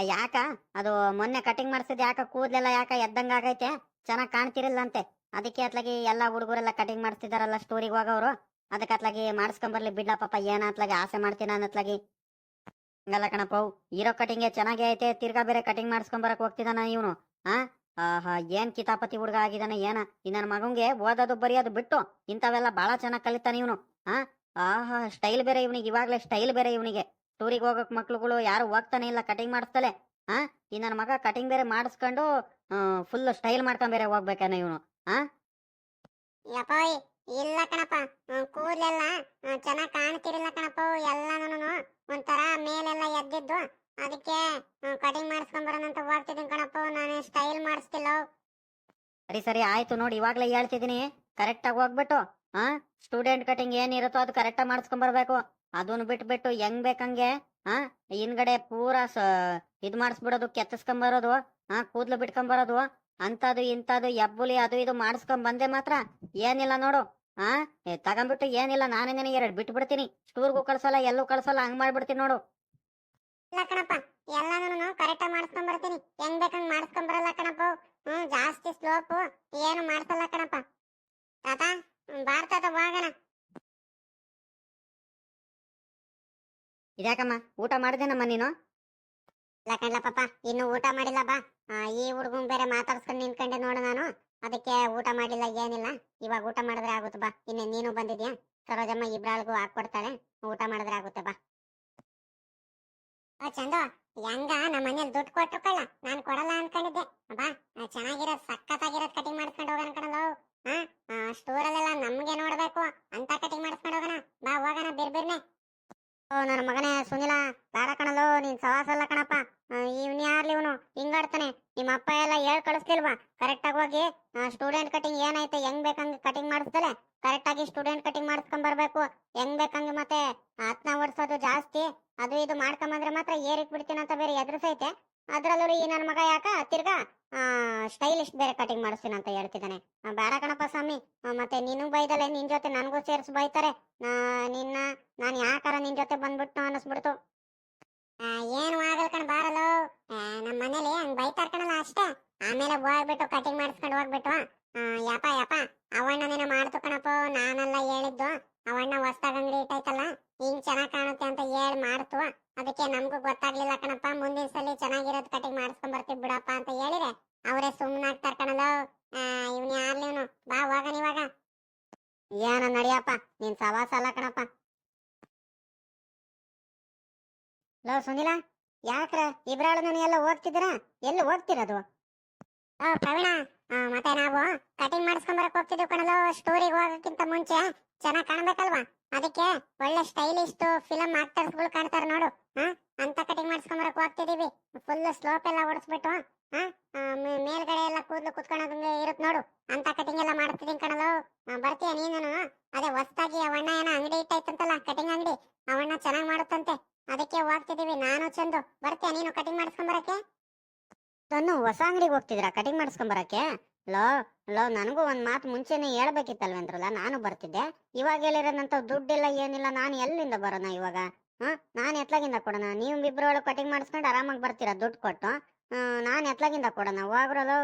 ಯಾಕ? ಅದು ಮೊನ್ನೆ ಕಟಿಂಗ್ ಮಾಡಿಸಿದ್ ಯಾಕ? ಕೂದಲೆಲ್ಲ ಯಾಕ ಎದ್ದಂಗ ಆಗೈತೆ? ಚೆನ್ನಾಗ್ ಕಾಣ್ತಿರಲ್ಲಂತೆ. ಅದಕ್ಕೆ ಅತ್ಲಾಗಿ ಎಲ್ಲಾ ಹುಡುಗರೆಲ್ಲ ಕಟಿಂಗ್ ಮಾಡಿಸ್ತಿದಾರಲ್ಲ ಸ್ಟೋರಿಗೆ ಹೋಗೋರು ಅದಕ್ಕೆ ಅತ್ಲಾಗಿ ಮಾಡಿಸ್ಕೊಂಬರ್ಲಿ ಬಿಡ್ಲ ಪಾಪ, ಏನ ಅತ್ಲಾಗಿ ಆಸೆ ಮಾಡ್ತೀನ ಅನ್ನತ್ಲಾಗಿ. ಹಂಗಲ್ಲ ಕಣಪ್ಪ. ಇರೋ ಕಟಿಂಗ್ ಚೆನ್ನಾಗಿ ಐತೆ, ತಿರ್ಗಾ ಬೇರೆ ಕಟಿಂಗ್ ಮಾಡಿಸ್ಕೊಂಬರಕ್ ಹೋಗ್ತಿದಾನ ಇವನು, ಆ? ಆಹಾ, ಏನ್ ಕಿತಾಪತಿ ಹುಡುಗ ಆಗಿದಾನೆ, ಏನ? ಇನ್ನ ನನ್ನ ಮಗಂಗೆ ಓದೋದು, ಬರೆಯೋದು ಬಿಟ್ಟು ಇಂಥವೆಲ್ಲ ಬಹಳ ಚೆನ್ನಾಗಿ ಕಲಿತಾನ ಇವನು ಹಾ ಆಹಾ ಸ್ಟೈಲ್ ಬೇರೆ ಇವನಿಗೆ. ಇವಾಗ್ಲೇ ಸ್ಟೈಲ್ ಬೇರೆ ಇವನಿಗೆ. ಟೂರಿಗೆ ಹೋಗಕ್ ಮಕ್ಳುಗಳು ಯಾರು ಹೋಗ್ತಾನೆ ಇಲ್ಲ ಕಟಿಂಗ್ ಮಾಡಿಸ್ತಲೆ ಆ ಈ ನನ್ನ ಮಗ ಕಟಿಂಗ್ ಬೇರೆ ಮಾಡಿಸ್ಕೊಂಡು ಫುಲ್ ಸ್ಟೈಲ್ ಮಾಡ್ಕೊಂಡ್ ಬೇರೆ ಹೋಗ್ಬೇಕೇನೋ ಇವನು. ಯಪ್ಪೋಯ್ ಇಲ್ಲ ಕಣಪ್ಪ. ಕೂದಲೆಲ್ಲ ಕೂದ್ಲೆಲ್ಲ ಚೆನ್ನಾಗಿ ಕಾಣ್ತಿರಲಿಲ್ಲ ಕಣಪ್ಪ ಎಲ್ಲಾನು ಒಂಥರ ಮೇಲೆಲ್ಲ ಎದ್ದಿದ್ದು. ಅದಕ್ಕೆ ಕಟಿಂಗ್ ಮಾಡಿಸ್ಕೊಂಬರೋಣಂತ ಹೋಗ್ತಿದ್ದೀನಿ ಕಣಪ್ಪ ನಾನು ಸ್ಟೈಲ್ ಮಾಡಿಸ್ತಿಲ್ಲ ಸರಿ ಸರಿ ಆಯ್ತು ನೋಡಿ. ಇವಾಗ್ಲೇ ಹೇಳ್ತಿದ್ದೀನಿ. ಕರೆಕ್ಟಾಗಿ ಹೋಗ್ಬಿಟ್ಟು. ಹಾ ಸ್ಟೂಡೆಂಟ್ ಕಟಿಂಗ್ ಏನಿರುತ್ತೋ ಅದು ಕರೆಕ್ಟಾಗಿ ಮಾಡಿಸ್ಕೊಂಡ್ ಬರ್ಬೇಕು. ಅದನ್ನ ಬಿಟ್ಬಿಟ್ಟು ಹೆಂಗ್ ಬೇಕಂಗೆ ಹಾ ಹಿಂದ್ಗಡೆ ಪೂರಾ ಇದ್ ಮಾಡಿಸ್ಬಿಡೋದು ಕೆತ್ತಿಸ್ಕೊಂಬರೋದು ಹಾ ಕೂದ್ಲು ಬಿಟ್ಕೊಂಬರೋದು ಅಂತದು ಇಂತದು ಎಬ್ಬುಲಿ, ಅದು ಇದು ಮಾಡಿಸ್ಕೊಂಡ್ ಬಂದೆ ಮಾತ್ರ. ಏನಿಲ್ಲ ನೋಡು ಹಾ ತಗೊಂಡ್ಬಿಟ್ಟು ಏನಿಲ್ಲ, ನಾನೇ ನಿನಗೆ ಎರಡು ಬಿಟ್ಟು ಬಿಡ್ತೀನಿ ಸ್ಟೂರ್ಗೂ ಕಳ್ಸಲ್ಲ, ಎಲ್ಲೂ ಕಳ್ಸಲ್ಲ, ಹಂಗ್ ಮಾಡ್ಬಿಡ್ತೀನಿ ನೋಡು. ಕಣಪ್ಪ ಮಾಡಿಸ್ಕೊಂಡ್ ಬರ್ತೀನಿ. ಹೆಂಗ್ ಬೇಕಂಗ್ ಮಾಡಿಸ್ಕೊಂಡ್ ಬರಲ್ಲ ಕಣಪ್ಪ ಹ್ಮ್, ಜಾಸ್ತಿ ಸ್ಲೋಪ್ ಏನು ಮಾಡ್ಸಲ್ಲ ಕಣಪ್ಪ. ತಾತ? ಹ್ಮ್, ಭಾಗನ ಹೋಗೋಣ ಇದ್ಯಾಕಮ್ಮ ಊಟ ಮಾಡಿದೇನಮ್ಮ ನೀನು? ಇಲ್ಲ ಕಣ್ಲ ಪಾಪ ಇನ್ನು ಊಟ ಮಾಡಿಲ್ಲ ಬಾ. ಈ ಹುಡುಗನ್ ಬೇರೆ ಮಾತಾಡ್ಸ್ಕೊಂಡು ನಿಂತ್ಕೊಂಡೆ ನೋಡು ನಾನು. ಅದಕ್ಕೆ ಊಟ ಮಾಡಿಲ್ಲ ಏನಿಲ್ಲ. ಇವಾಗ ಊಟ ಮಾಡಿದ್ರೆ ಆಗುತ್ತೆ ಬಾ. ಇನ್ನು ನೀನು ಬಂದಿದ್ಯಾ? ಸರೋಜಮ್ಮ ಇಬ್ರಾಳ್ಗೂ ಹಾಕೊಡ್ತಾಳೆ ಊಟ ಮಾಡಿದ್ರೆ ಆಗುತ್ತೆ ಬಾ. ಚಂದು. ಹೆಂಗ? ನಮ್ಮ ಮನೇಲಿ ದುಡ್ಡು ಕೊಟ್ರು ಕಳ್ಳ. ನಾನು ಕೊಡಲ್ಲ ಅನ್ಕೊಂಡಿದ್ದೆ. ಬಾ ಆ, ಸಖತ್ತಾಗಿರೋದು ಕಟಿಂಗ್ ಮಾಡ್ಕೊಂಡು ಹೋಗೋಣ ಸ್ಟೋರಲ್ಲೆಲ್ಲ ನಮ್ಗೆ ನೋಡ್ಬೇಕು. ಅಂತ ಕಟಿಂಗ್ ಮಾಡಿಸ್ಕೊಂಡು ಬಾ, ಹೋಗೋಣ ಬಿರ್ಬಿರ್ನೆ ಓ ನನ್ನ ಮಗನೇ, ಸುನಿಲ ಬೇಡ ಕಣಲು ನೀನ್ ಸವಾಸ ಅಲ್ಲ ಕಣಪ್ಪ. ಇವ್ನು ಯಾರ್ಲಿ ಇವನು? ಹಿಂಗಾಡ್ತಾನೆ ನಿಮ್ಮ ಅಪ್ಪ ಎಲ್ಲ ಹೇಳ್ ಕರೆಕ್ಟ್ ಆಗಿ ಹೋಗಿ ಸ್ಟೂಡೆಂಟ್ ಕಟಿಂಗ್ ಏನೈತೆ ಹೆಂಗ್ ಬೇಕಂಗೆ ಕಟಿಂಗ್ ಮಾಡಿಸ್ದಲೆ? ಕರೆಕ್ಟಾಗಿ ಸ್ಟೂಡೆಂಟ್ ಕಟಿಂಗ್ ಮಾಡಿಸ್ಕೊಂಡ್ ಬರ್ಬೇಕು. ಹೆಂಗ್ ಬೇಕಂಗೆ ಮತ್ತೆ ಹತ್ನ ಓಡಿಸೋದು ಜಾಸ್ತಿ. ಅದು ಇದು ಮಾಡ್ಕೊಂಬಂದ್ರೆ ಮಾತ್ರ ಏರಿಕ್ ಬಿಡ್ತೀನಿ ಅಂತ ಬೇರೆ ಎದುರಿಸೈತೆ. ಅದ್ರಲ್ಲೂ ಈ ನನ್ನ ಮಗ ಯಾಕ? ತಿರ್ಗಾ ಸ್ಟೈಲಿಶ್ ಬೇರೆ ಕಟಿಂಗ್ ಮಾಡಿಸ್ತೀನಿ ಅಂತ ಹೇಳ್ತಿದ್ದಾನೆ. ಬೇಡ ಕಣಪ್ಪ ಸ್ವಾಮಿ. ಮತ್ತೆ ನೀನು ಬೈದಲೆ, ನಿನ್ ಜೊತೆ ನನಗೂ ಸೇರಿಸಿ ಬೈತಾರೆ. ನಿನ್ನ, ನಾನು ಯಾಕಾರ ನಿನ್ ಜೊತೆ ಬಂದ್ಬಿಟ್ಟು ಅನ್ನಿಸ್ಬಿಡ್ತು. ಏನು ಆಗಲ್ಲ ಕಣ ಬಾರಲು ನಮ್ಮ ಮನೇಲಿ ಹಂಗ್ ಬೈತಾರ ಕಣಲ್ಲ ಅಷ್ಟೇ. ಆಮೇಲೆ ಹೋಗ್ಬಿಟ್ಟು ಕಟಿಂಗ್ ಮಾಡಿಸ್ಕೊಂಡು ಹೋಗ್ಬಿಟ್ಟು ಆ, ಯಪ್ಪ ಯಪ್ಪ ಅವಣ್ಣನೇನೋ ಮಾಡ್ತು ಕಣಪ್ಪ ನಾನೆಲ್ಲ ಹೇಳಿದ್ದು ಅವಣ್ಣ ಹೊಸ್ದಾಗ ಅಂಗಡಿ ಇಟ್ಟೈತಲ್ಲ ಹಿಂಗ್ ಚೆನ್ನಾಗ್ ಕಾಣುತ್ತೆ ಅಂತ ಹೇಳಿ ಮಾಡ್ತು ಅದಕ್ಕೆ ನಮ್ಗೂ ಗೊತ್ತಾಗ್ಲಿಲ್ಲ ಕಣಪ್ಪ ಮುಂದಿನ ಸಲ ಚೆನ್ನಾಗಿರೋದ್ ಕಟಿಂಗ್ ಮಾಡಿಸ್ಕೊಂಡ್ ಬರ್ತೀವಿ ಬಿಡಪ್ಪ ಅಂತ ಹೇಳಿದ್ರೆ ಅವರೇ ಸುಮ್ಮನಾಗ್ತಾರ ಕಣಲ್ಲ ಇವ್ನ ಯಾರ್ಲಿ ಇವನು ಬಾ ಹೋಗಣ ಇವಾಗ ಏನ ನಡಿಯಪ್ಪ ನೀನ್ ಸವಾಸ ಅಲ್ಲ ಕಣಪ್ಪ ಲೋ ಸುನಿಲ ಯಾಕ್ರ ಇಬ್ರಾಳು ನೀನು ಎಲ್ಲ ಹೋಗ್ತಿರೋದು? ಪ್ರವೀಣ ಮತ್ತೆ ನಾವು ಕಟಿಂಗ್ ಮಾಡಿಸ್ಕೊಂಬರಕ್ ಹೋಗ್ತಿದ್ವಿ ಕಣಲು ಸ್ಟೋರಿಗೆ ಹೋಗಕ್ಕಿಂತ ಮುಂಚೆ. ಚೆನ್ನಾಗಿ ಕಾಣ್ಬೇಕಲ್ವಾ? ಅದಕ್ಕೆ ಒಳ್ಳೆ ಸ್ಟೈಲಿಸ್ಟ್ ಫಿಲಂ ಆಕ್ಟರ್ಸ್ಗಳು ಕಾಣ್ತಾರ ನೋಡು. ಹಾ ಅಂತ ಕಟಿಂಗ್ ಮಾಡಿಸ್ಕೊಂಬರಕ್ ಹೋಗ್ತಿದೀವಿ. ಫುಲ್ ಸ್ಲೋಪ್ ಎಲ್ಲ ಓಡಿಸ್ಬಿಟ್ಟು ಆ, ಮೇಲ್ಗಡೆ ಎಲ್ಲ ಕೂದಲು ಕುತ್ಕೊಳೋದಂಗೆ ಇರುತ್ತೆ ನೋಡು. ಅಂತ ಕಟಿಂಗ್ ಎಲ್ಲ ಮಾಡ್ತಿದ್ದೀನಿ ಕಣಲು ಬರ್ತೀಯ ನೀನು? ಅದೇ ಹೊಸದಾಗಿ ಅವಣ್ಣ ಏನೋ ಅಂಗಡಿ ಇಟ್ಟೈತಂತಲ್ಲ ಕಟಿಂಗ್ ಅಂಗಡಿ. ಅವಣ್ಣ ಚೆನ್ನಾಗಿ ಮಾಡುತ್ತಂತೆ. ಅದಕ್ಕೆ ಹೋಗ್ತಿದೀವಿ ನಾನು ಚಂದು. ಬರ್ತೀಯ ನೀನು ಕಟಿಂಗ್ ಮಾಡಿಸ್ಕೊಂಬರಕ್ಕೆ ತನ್ನು ಹೊಸ ಅಂಗಡಿಗೆ ಹೋಗ್ತಿದ್ರಾ ಕಟಿಂಗ್ ಮಾಡಿಸ್ಕೊಂಬರಕ್ಕೆ ಲೋ ಲೋ, ನನಗೂ ಒಂದ್ ಮಾತು ಮುಂಚೆನೇ ಹೇಳ್ಬೇಕಿತ್ತಲ್ವೇಂದ್ರಲ್ಲ ನಾನು ಬರ್ತಿದ್ದೆ. ಇವಾಗ ಹೇಳಿರೋದಂತ ದುಡ್ಡಿಲ್ಲ, ಏನಿಲ್ಲ, ನಾನು ಎಲ್ಲಿಂದ ಬರೋಣ ಇವಾಗ? ಹಾ? ನಾನು ಎತ್ಲಾಗಿಂದ ಕೊಡೋಣ? ನೀವು ಇಬ್ಬರೊಳಗೆ ಕಟಿಂಗ್ ಮಾಡಿಸ್ಕೊಂಡು ಆರಾಮಾಗಿ ಬರ್ತೀರಾ ದುಡ್ಡು ಕೊಟ್ಟು? ನಾನು ಎತ್ಲಾಗಿಂದ ಕೊಡೋಣ? ಹೋಗ್ರಲ್ಲೋ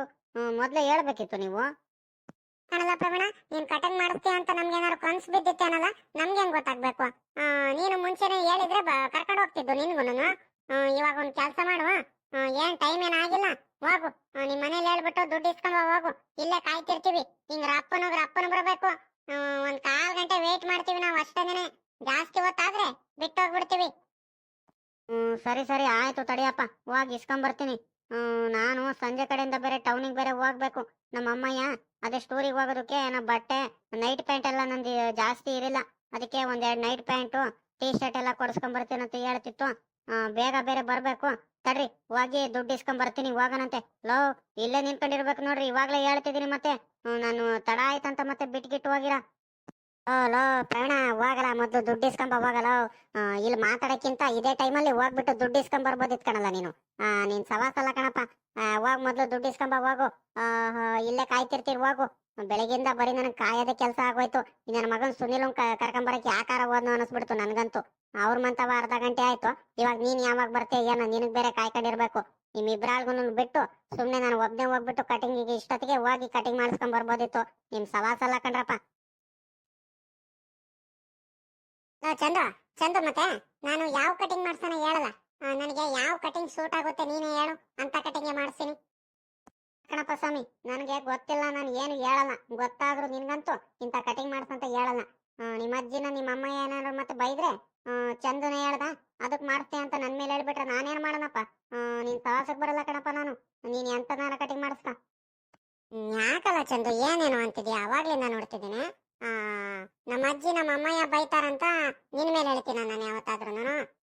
ಮೊದಲೇ ಹೇಳ್ಬೇಕಿತ್ತು ನೀವು. ಕಣಲ್ಲ ಪ್ರವೀಣ, ನೀನ್ ಕಟಿಂಗ್ ಮಾಡಿಸ್ತೀಯ ಅಂತ ನಮ್ಗೆ ಏನಾದ್ರು ಕನ್ಸ್ ಬಿದ್ದಿತ್ತೇನಲ್ಲ ನಮ್ಗೆ ಹೆಂಗ್ ಗೊತ್ತಾಗ್ಬೇಕು ನೀನು ಮುಂಚೆನೆ ಹೇಳಿದ್ರೆ ಕರ್ಕೊಂಡು ಹೋಗ್ತಿದ್ದು ನಿನ್ಗುನು ಇವಾಗ ಒಂದ್ ಕೆಲಸ ಮಾಡುವ. ಏನ್ ಟೈಮ್ ಏನ್ ಆಗಿಲ್ಲ? ಹೋಗು. ನಿಮ್ ಮನೇಲಿ ಹೇಳ್ಬಿಟ್ಟು ದುಡ್ಡು ಇಸ್ಕೊಂಡ್ ಹೋಗು ಇಲ್ಲೇ ಕಾಯ್ತಿರ್ತೀವಿ. ಹಿಂಗ್ ರಪ್ಪನ ಅಪ್ಪನ ಬರ್ಬೇಕು ಒಂದ್ ಕಾಲ್ ಗಂಟೆ ವೇಟ್ ಮಾಡ್ತೀವಿ ನಾವ್ ಅಷ್ಟೇನೆ ಜಾಸ್ತಿ ಹೊತ್ತಾದ್ರೆ ಬಿಟ್ಟು ಹೋಗ್ಬಿಡ್ತೀವಿ ಹ್ಮ್, ಸರಿ ಸರಿ, ಆಯ್ತು ತಡಿಯಪ್ಪ. ಹೋಗಿ ಇಸ್ಕೊಂಬರ್ತೀನಿ. ಹ್ಮ್, ನಾನು ಸಂಜೆ ಕಡೆಯಿಂದ ಬೇರೆ ಟೌನಿಗ್ ಬೇರೆ ಹೋಗ್ಬೇಕು. ನಮ್ಮ ಅಮ್ಮಯ್ಯ ಅದೇ ಸ್ಟೋರಿಗೆ ಹೋಗೋದಕ್ಕೆ ಏನೋ ಬಟ್ಟೆ ನೈಟ್ ಪ್ಯಾಂಟ್ ಎಲ್ಲ ನಂದು ಜಾಸ್ತಿ ಇರಲಿಲ್ಲ. ಅದಕ್ಕೆ ಒಂದೆರಡು ನೈಟ್ ಪ್ಯಾಂಟು ಟೀ ಶರ್ಟ್ ಎಲ್ಲ ಕೊಡಿಸ್ಕೊಂಬರ್ತೀನಿ ಅಂತ ಹೇಳ್ತಿತ್ತು ಬೇಗ ಬೇರೆ ಬರಬೇಕು. ತಡ್ರಿ, ಹೋಗಿ ದುಡ್ಡು ಇಸ್ಕೊಂಬರ್ತೀನಿ, ಹೋಗೋಣಂತೆ. ಲೋ, ಇಲ್ಲೇ ನಿಂತ್ಕೊಂಡಿರ್ಬೇಕು ನೋಡ್ರಿ, ಇವಾಗಲೇ ಹೇಳ್ತಿದ್ದೀನಿ ಮತ್ತೆ. ನಾನು ತಡ ಆಯ್ತಂತ ಮತ್ತೆ ಬಿಟ್ಗಿಟ್ಟು ಹೋಗಿರ. ಓ ಲೋ, ಪ್ರವೀಣ, ಹೋಗಲ್ಲ, ಮೊದ್ಲು ದುಡ್ಡು ಇಸ್ಕೊಂಬ, ಹೋಗಲ್ಲ ಇಲ್ಲಿ ಮಾತಾಡಕ್ಕಿಂತ ಇದೇ ಟೈಮಲ್ಲಿ ಹೋಗ್ಬಿಟ್ಟು ದುಡ್ಡು ಇಸ್ಕೊಂಡ್ ಬರ್ಬೋದಿತ್ ಕಣಲ್ಲ ನೀನು. ನೀನ್ ಸವಾಸ ಅಲ್ಲ ಕಣಪ್ಪ. ಹೋಗ್ ಮೊದ್ಲು ದುಡ್ಡು ಇಸ್ಕೊಂಬ, ಹೋಗು. ಇಲ್ಲೇ ಕಾಯ್ತಿರ್ತೀರಿ, ಹೋಗು. ಬೆಳಗಿಂದ ಬರೀ ನನಗೆ ಕಾಯೋದೆ ಕೆಲಸ ಆಗೋಯ್ತು. ನನ್ನ ಮಗನ್ ಸುನಿಲ್ ಕರ್ಕೊಂಬರಕ್ಕೆ ಆಕಾರ ಹೋದ್ನು ಅನಿಸ್ಬಿಡ್ತು ನನ್ಗಂತೂ. ಅವ್ರ ಮಂತವ ಅರ್ಧ ಗಂಟೆ ಆಯ್ತು. ಇವಾಗ ನೀನ್ ಯಾವಾಗ ಬರ್ತೀಯ ಏನೋ, ನಿನಗ್ ಬೇರೆ ಕಾಯ್ಕೊಂಡಿರ್ಬೇಕು. ನಿಮ್ ಇಬ್ರಾಳ್ಗುನು ಬಿಟ್ಟು ಸುಮ್ನೆ ನಾನು ಒಬ್ನೇ ಹೋಗ್ಬಿಟ್ಟು ಕಟಿಂಗ್ ಇಷ್ಟೊತ್ತಿಗೆ ಹೋಗಿ ಕಟಿಂಗ್ ಮಾಡಿಸ್ಕೊಂಡ್ ಬರ್ಬೋದಿತ್ತು ನಿಮ್ ಸವಾಸಲ್ಲ ಕಣ್ರಪ್ಪ. ಚಂದ್ರ ಚಂದು ಮತ್ತೆ ನಾನು ಯಾವ ಕಟಿಂಗ್ ಮಾಡ್ಸೋಣ ಹೇಳಲ್ಲ. ನನಗೆ ಯಾವ ಕಟಿಂಗ್ ಸೂಟ್ ಆಗುತ್ತೆ ನೀನು ಹೇಳು ಅಂತ ಕಟಿಂಗ್ ಮಾಡಿಸ್ತೀನಿ ಕಣಪ್ಪ ಸ್ವಾಮಿ ನನಗೆ ಗೊತ್ತಿಲ್ಲ ನಾನು ಏನು ಹೇಳಲ್ಲ. ಗೊತ್ತಾದ್ರೂ ನಿನ್ಗಂತೂ ಇಂಥ ಕಟಿಂಗ್ ಮಾಡ್ಸಂತ ಹೇಳಲ್ಲ. ನಿಮ್ಮ ಅಜ್ಜಿನ ನಿಮ್ಮ ಅಮ್ಮ ಏನಾದ್ರು ಮತ್ತೆ ಬೈದ್ರೆ ಚಂದನ ಹೇಳ್ದ ಅದಕ್ಕೆ ಮಾಡ್ತೆ ಅಂತ ನನ್ನ ಮೇಲೆ ಹೇಳ್ಬಿಟ್ರೆ ನಾನೇನು ಮಾಡನಪ್ಪ ನೀನು ನೀನ್ ಪ್ರವಾಸಕ್ಕೆ ಬರಲ್ಲ ಕಣಪ್ಪ ನಾನು. ನೀನ್ ನಾನು ಕಟಿಂಗ್ ಮಾಡಿಸ್ಕ. ಹ್ಮ್, ಯಾಕಲ್ಲ ಚಂದು ಏನೇನು ಅಂತಿದ್ಯಾ? ಅವಾಗ್ಲಿಂದ ನೋಡ್ತಿದ್ದೀನಿ. ನಮ್ಮ ಅಜ್ಜಿ ನಮ್ಮ ಅಮ್ಮಯ್ಯ ಬೈತಾರಂತ ನಿನ್ ಮೇಲೆ ಹೇಳ್ತೀನ ನಾನು ಯಾವತ್ತಾದ್ರೂ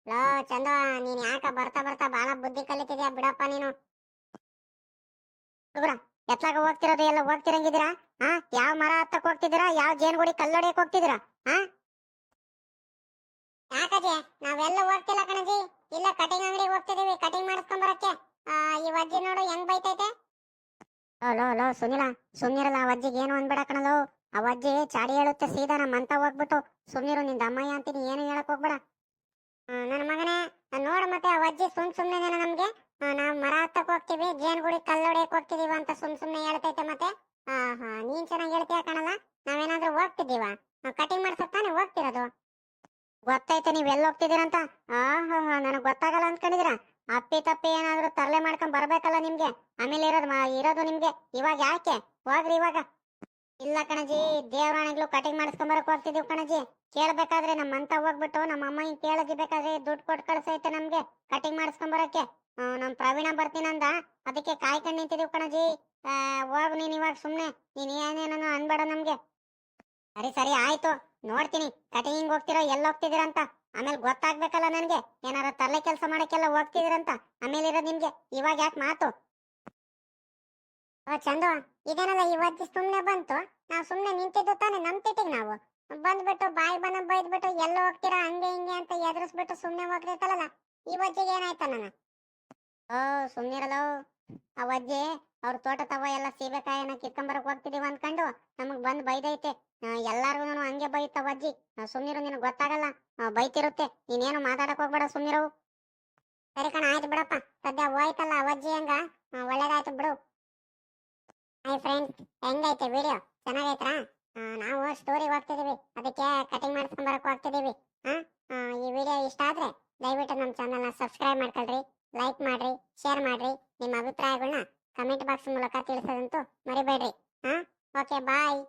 ಲೋ ಚಂದ ನೀನ್ ಯಾಕ ಬರ್ತಾ ಬರ್ತಾ ಬಹಳ ಬುದ್ಧಿ ಕಲಿತಿದ್ಯಾ ಬಿಡಪ್ಪ ನೀನು. ಎತ್ಲಾಗ ಹೋಗ್ತಿರೋದು ಎಲ್ಲ ಹೋಗ್ತಿರಂಗಿದ್ದೀರಾ? ಹಾ ಯಾವ ಮರ ಹತ್ತಕ್ ಹೋಗ್ತಿದ್ದೀರಾ? ಯಾವ ಜೇನುಗುಡಿ ಕಲ್ಲೊಡೆಯಕ್ ಹೋಗ್ತಿದ್ದೀರಾ? ಹಾ? ಯಾಕಜಿ ನಾವೆಲ್ಲ ಹೋಗ್ತಿಲ್ಲ ಕಣಜಿ ಇಲ್ಲ ಕಟಿಂಗ್ ಅಂಗಡಿಗೆ ಹೋಗ್ತಿದೀವಿ ಕಟಿಂಗ್ ಮಾಡಿಸ್ಕೊಂಡ್ ಬರಕ್ಕೆ. ಆ, ಈ ಅಜ್ಜಿ ನೋಡು ಹೆಂಗ್ ಬೈತೈತೆ. ಲೋ ಲೋ ಲೋ ಸುನಿಲ ಸುಮ್ನಿರಲ್ಲ ಆ ಅಜ್ಜಿಗೆ ಏನು ಅನ್ಬೇಡ ಕಣಲೋ. ಆ ಅಜ್ಜಿ ಚಾಡಿ ಹೇಳುತ್ತೆ, ಸೀದಾ ನಮ್ಮ ಅಂತ ಹೋಗ್ಬಿಟ್ಟು, ಸುಮ್ನಿರು, ನಿಂದ ಅಮ್ಮಯ್ಯ ಅಂತೀನಿ, ಏನು ಹೇಳಕ್ ಹೋಗ್ಬೇಡ. ನನ್ನ ಮಗನೇ ನೋಡು ಮತ್ತೆ ಅವಜ್ಜಿ ಸುಮ್ ಸುಮ್ನೆ ನಮ್ಗೆ. ನಾವು ಮರ ಹತ್ತಕ್ ಹೋಗ್ತೀವಿ, ಜೇನುಗುಡಿ ಕಲ್ಲೊಡೆಯಕ್ ಹೋಗ್ತಿದೀವ ಅಂತ ಸುಮ್ ಸುಮ್ಮನೆ ಹೇಳ್ತೈತೆ ಮತ್ತೆ. ಹಾ, ನೀನ್ ಚೆನ್ನಾಗಿ ಹೇಳ್ತೀಯ ಕಾಣಲ್ಲ, ನಾವೇನಾದ್ರೂ ಹೋಗ್ತಿದ್ದೀವ ಕಟಿಂಗ್ ಮಾಡ್ಸಕ್ ತಾನೇ ಹೋಗ್ತಿರೋದು? ಗೊತ್ತೈತೆ ನೀವ್ ಎಲ್ಲಿ ಹೋಗ್ತಿದ್ದೀರಂತ? ಆ, ಹಾ ಹಾ, ನನಗ್ ಗೊತ್ತಾಗಲ್ಲ ಅನ್ಕೊಂಡಿದೀರ ಅಪ್ಪಿ ತಪ್ಪಿ ಏನಾದ್ರು ತರಲೆ ಮಾಡ್ಕೊಂಡ್ ಬರ್ಬೇಕಲ್ಲ ನಿಮ್ಗೆ? ಆಮೇಲೆ ಇರೋದು ಇರೋದು ನಿಮ್ಗೆ. ಇವಾಗ ಯಾಕೆ? ಹೋಗ್ರಿ ಇವಾಗ. ಇಲ್ಲ ಕಣಜಿ ದೇವರಾಣಿಗಳು ಕಟಿಂಗ್ ಮಾಡಿಸ್ಕೊಂಡ್ ಬರಕ್ ಹೋಗ್ತಿದೀವಿ ಕಣಜಿ. ಕೇಳ್ಬೇಕಾದ್ರೆ ನಮ್ಮಂತ ಹೋಗ್ಬಿಟ್ಟು ನಮ್ಮ ಅಮ್ಮ ಹಿಂಗ್ ಕೇಳಜಿ ಬೇಕಾದ್ರೆ ದುಡ್ಡು ಕೊಟ್ಟು ಕಳ್ಸೈತೆ ನಮ್ಗೆ ಕಟಿಂಗ್ ಮಾಡಿಸ್ಕೊಂಡ್ ಬರಕ್ಕೆ. ಆ, ನಮ್ ಪ್ರವೀಣ ಬರ್ತೀನಂದ ಅದಕ್ಕೆ ಕಾಯ್ಕೊಂಡ್ ನಿಂತಿದೀವಿ ಕಣಜಿ. ಹೋಗ್ ನೀನ್ ಇವಾಗ ಸುಮ್ನೆ ನೀನ್ ಏನೇನೋ ಅನ್ಬೇಡ ನಮ್ಗೆ. ಸರಿ ಸರಿ ಆಯ್ತು. ನೋಡ್ತೀನಿ ಕಟಿಂಗ್ ಹೋಗ್ತಿರೋ ಎಲ್ಲ ಹೋಗ್ತಿದಿರ ಅಂತ ಆಮೇಲೆ ಗೊತ್ತಾಗ್ಬೇಕಲ್ಲ ನನ್ಗೆ ಏನಾರ ತಲೆ ಕೆಲಸ ಮಾಡಕ್ಕೆಲ್ಲ ಹೋಗ್ತಿದ್ದೀರಂತ ಆಮೇಲೆ ಇರೋದ್ ನಿಮ್ಗೆ. ಇವಾಗ ಯಾಕೆ ಮಾತು? ಓ ಚಂದು ಇದೇನಲ್ಲ, ಇವತ್ತು ಸುಮ್ನೆ ಬಂತು? ನಾವು ಸುಮ್ನೆ ನಿಂತಿದ್ದು ತಾನೆ ನಮ್ಮ ತಿಟ್ಟಿಗೆ ನಾವು? ಬಂದ್ಬಿಟ್ಟು ಬಾಯಿ ಬನ ಬೈದ್ಬಿಟ್ಟು ಎಲ್ಲ ಹೋಗ್ತೀರಾ, ಹಂಗೆ ಹಿಂಗೆ ಅಂತ ಎದುರಿಸ್ಬಿಟ್ಟು ಸುಮ್ನೆ ಹೋಗ್ತಿರ್ತಲ್ಲ ಈ ವಜ್ಜಿಗೆ ಏನಾಯ್ತ ನನ್ನ ಓ ಸುಮ್ನಿರಲ್ಲ ಆ ವಜ್ಜಿ, ಅವ್ರ ತೋಟ ತವ ಎಲ್ಲ ಸೀಬೆಕಾಯನ್ನ ಕಿತ್ಕೊಂಬರಕ್ ಹೋಗ್ತಿದೀವಿ ಅನ್ಕೊಂಡು ನಮಗ್ ಬಂದ್ ಬೈದೈತೆ. ಎಲ್ಲಾರ್ಗು ಹಂಗೆ ಬೈತ ಅಜ್ಜಿ ಸುಮ್ನಿರು, ನಿನಗ್ ಗೊತ್ತಾಗಲ್ಲ. ಬೈತಿರುತ್ತೆ. ನೀನೇನು ಮಾತಾಡಕ್ ಹೋಗ್ಬೇಡ ಸುಮ್ಮಿರವು ಸರಿ ಕಣ, ಆಯ್ತು ಬಿಡಪ್ಪ. ಸದ್ಯ ಹೋಯ್ತಲ್ಲ ಅವಜ್ಜಿ ವಜ್ಜಿ ಹಂಗ? ಒಳ್ಳೇದಾಯ್ತು ಬಿಡು. ಹಾಯ್ ಫ್ರೆಂಡ್ ಹೆಂಗೈತೆ ವಿಡಿಯೋ ಚೆನ್ನಾಗೈತ್ರಾ? ನಾವು ಸ್ಟೋರಿ ಹೋಗ್ತಿದೀವಿ. ಅದಕ್ಕೆ ಕಟಿಂಗ್ ಮಾಡ್ಕೊಂಡು ಬರಕ್ ಹೋಗ್ತಿದೀವಿ. ಹಾ ಆ, ಈ ವಿಡಿಯೋ ಇಷ್ಟ ಆದ್ರೆ ದಯವಿಟ್ಟು ನಮ್ಮ ಚಾನಲ್ನ ಸಬ್ಸ್ಕ್ರೈಬ್ ಮಾಡ್ಕೊಳ್ರಿ ಲೈಕ್ ಮಾಡ್ರಿ ಶೇರ್ ಮಾಡ್ರಿ. ನಿಮ್ಮ ಅಭಿಪ್ರಾಯಗಳನ್ನ ಕಮೆಂಟ್ ಬಾಕ್ಸ್ ಮೂಲಕ ತಿಳಿಸೋದಂತೂ ಮರಿಬೇಡ್ರಿ. ಹಾ ಓಕೆ ಬಾಯ್